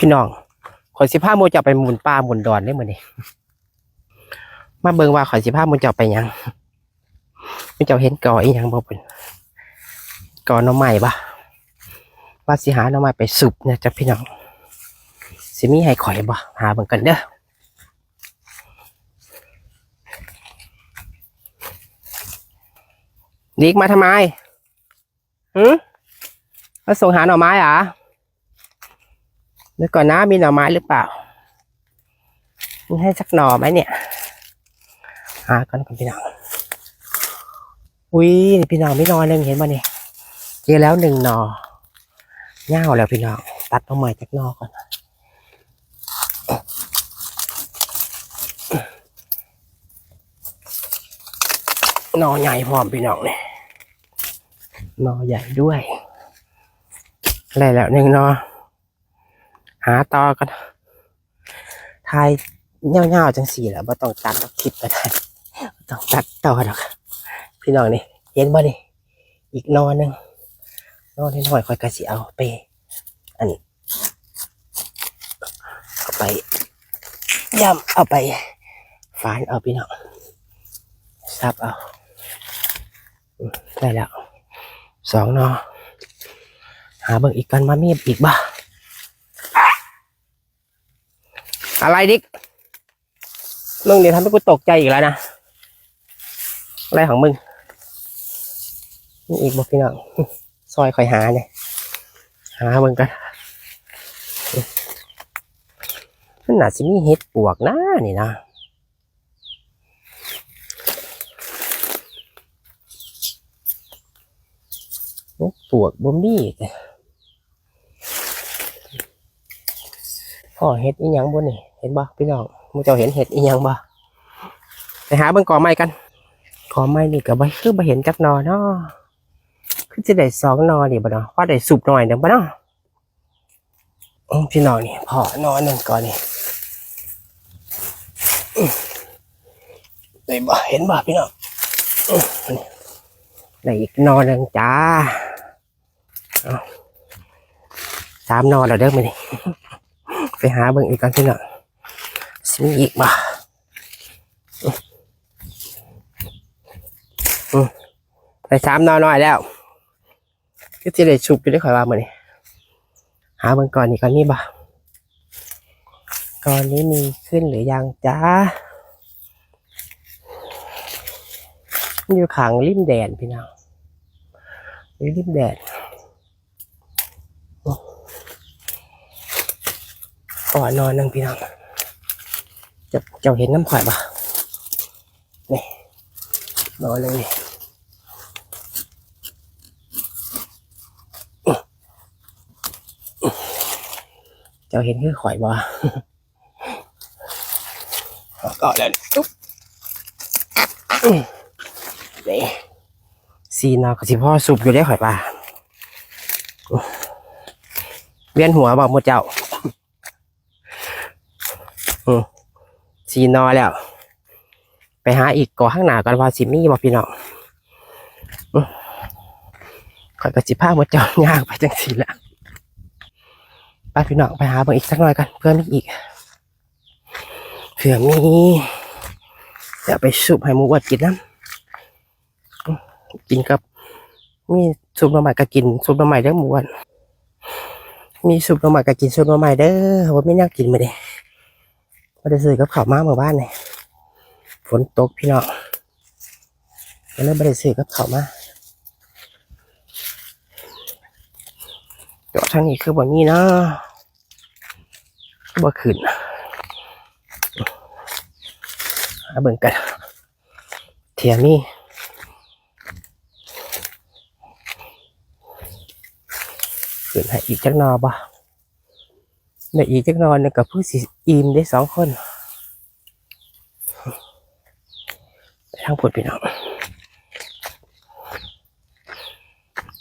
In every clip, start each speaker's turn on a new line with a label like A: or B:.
A: พี่น้องข่อยสิพาหมูเจะไปหมุนป่าหมุนดอนได้มื้อนี้มาเบิ่งว่าข่อยสิพาหมูเจะไปยังมูเจ้าเห็นกออีหยังบ่เพิ่นกอหน่อไม้บ่ว่าสิหาหน่อไม้ไปสุบเนี่ยจ้ะพี่น้องสิมีให้ข่อยบ่หาเบิ่งกันเด้อดิกมาทำไมหือมาส่งหาหน่อไม้อะ ดี๋ยวก่อนนะมีหน่อไม้หรือเปล่า มีให้สักหน่อไหมเนี่ย หาก่อนก่อนพี่น้องอุ้ยพี่น้องไม่นอนเลยเห็นป่ะเนี่ยเจอแล้วหนึ่งหน่อเง่าแล้วพี่น้องตัดเอาใหม่จากนอกก่อนหน่อใหญ่พร้อมพี่น้องเนี่ยหน่อใหญ่ด้วยอะไรแล้วหนึ่งหน่อ ต่อกันทายเง่าๆจังสี่แหละบ่ต้องตัดคลิปก็ได้ต้องตัดต่อหรอกพี่น้องนี่เห็นบ่นี่อีกนอนหนึ่งนอนน้อยๆค่อยกระสิเอาไปอันนี้เอาไปย่ำเอาไปฝานเอาพี่น้องซับเอาได้แล้วสองนอหาเบิ่งอีกกันมามีอีกบ่ อะไรดิกมึงเดี๋ยวทำให้กูตกใจอีกแล้วนะ อะไรของมึงนี่อีกบอกพี่น้องซอยคอยหาเนี่ยหาเบิ่งกันมันน่าจะมีเห็ดปวกนะนี่นะปวกบ่มีแต่ พ่อเห็ดอีหยังบ่นี่เห็นบ่พี่น้องมึงเจ้าเห็นเห็ดอีหยังบ่ไปหาเบิ่งกอไม้กันกอไม้นี่ก็บ่คือบ่เห็นจักหนอเนาะคือจะได้สองหนอนี่บ่เนาะพอได้สุบหน่อยหนึงบ่เนาะอืมพี่น้องนี่พอนอหนึ่งก่อนนี่ได้บ่เห็นบ่พี่น้องได้อีกนอหนึ่งจ้าสามนอแล้วเด้อมื้อนี้ ไปหาเบิ่งอีกกันพี่น้องสิมีอีกบ่ไปสามนอน้อยแล้วก็จะได้ชุบอยู่ได้ข่อยว่ามื้อนี้หาเบิ่งก่อนอีกก่อนนี่บ่ก่อนนี้มีขึ้นหรือยังจ้าอยู่ขังริมแดนพี่น้องริมแดน ก่อนนอนนึงพี่น้องจะเจ้าเห็นน้ำข่อยปะนี่นอนเลยนี่เจ้าเห็นคือข่อยบ่ก็แล้วนี่อุ๊บนี่ซีนากับสิพ่อสุบอยู่ได้ข่อยป่ะเวียนหัวบอกหมดเจ้า สีนอแล้ว ไปหาอีกก่อข้างหน้ากันว่าสิมีบ่พี่น้องอื้อข่อยก็สิพาหมดเจ้าย่างไปจังสีละไปพี่น้องไปหาเบิ่งอีกสักหน่อยกันเพื่อมีอีกเผื่อมีจะไปซุปให้หมูอวดกินน้ำกินกับมีซุปหน่อไม้ก็กินซุปหน่อไม้เด้อหมูอวดมีซุปหน่อไม้ก็กินซุปหน่อไม้เด้อว่าไม่น่ากินมาเด้ ก็ได้ซื้อกับข้าวมาเมื่อบ้านนี่ฝนตกพี่น้องก็เลยไม่ได้ซื้อกับข้าวมาเจาะทางนี้คือบ่นี้เนาะบ่ขึ้นหาเบิ่งกันเทียมี่ขึ้นให้อีกจักหนอบ่ ในอีกจักนอนึงกับผู้สิอิ่มได้สองคนไปทางพุดพี่น้อง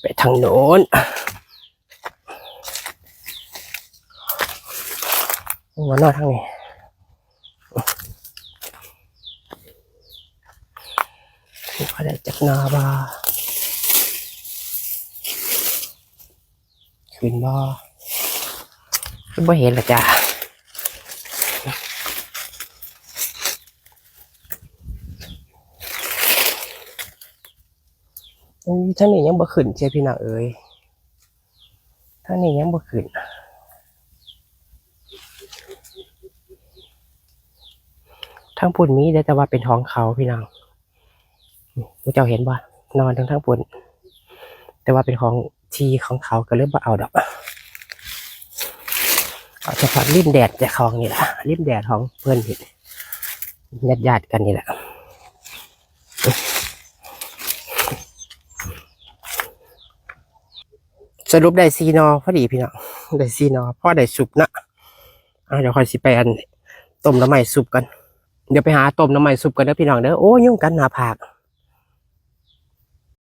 A: ไปทางโน้นหัวนอนทางนี้ก็ได้จักนาบาขึ้นบ่คือ บ่เห็นละจ้าอุ้ยท่านนี่ยังบ่ขึ้นเจ้พี่น้องเอ้ยท่านนี่ยังบ่ขึ้นทั้งปุ่นมีได้แต่ว่าเป็นท้องเขาพี่น้องผู้เจ้าเห็นบ่นอนทั้งทั้งปุ่นแต่ว่าเป็นของทีของเขาก็เริ่มมาเอาดอก เอาเฉพาะริมแดดจะของนี่แหละริมแดดของเพื่อนเห็นญาติญาติกันนี่แหละสรุปได้ซีนอพอดีพี่น้องได้ซีนอพ่อได้สุปนะอะเดี๋ยวคอยสิไปอันต้มน้ำใหม่สุปกัน เดี๋ยวไปหาต้มน้ำใหม่สุปกันเด้อพี่น้องเด้อโอ้ยุ่งกันหนาผาก